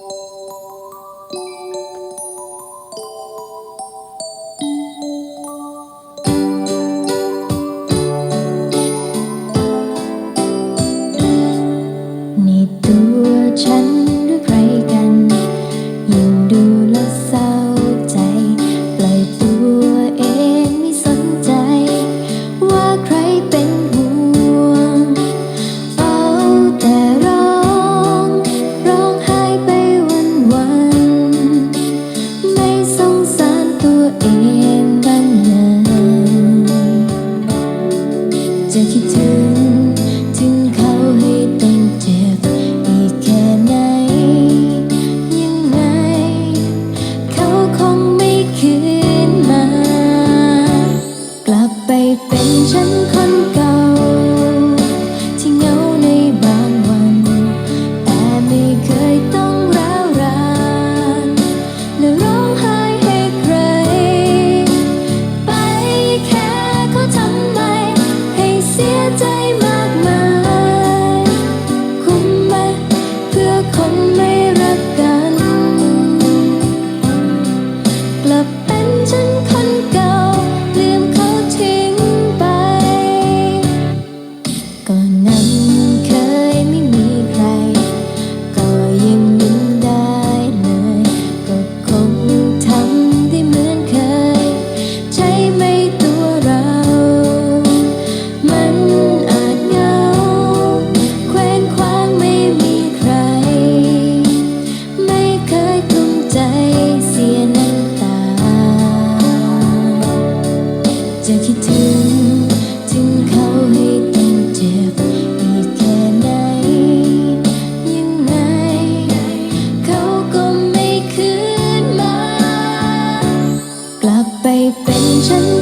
ในตัวฉัน เป็ ถึง ถึงเขาให้ต้งเจ็บอีกแค่ไหน ยังไง เขาก็ไม่คืนมา กลับไปเป็นฉัน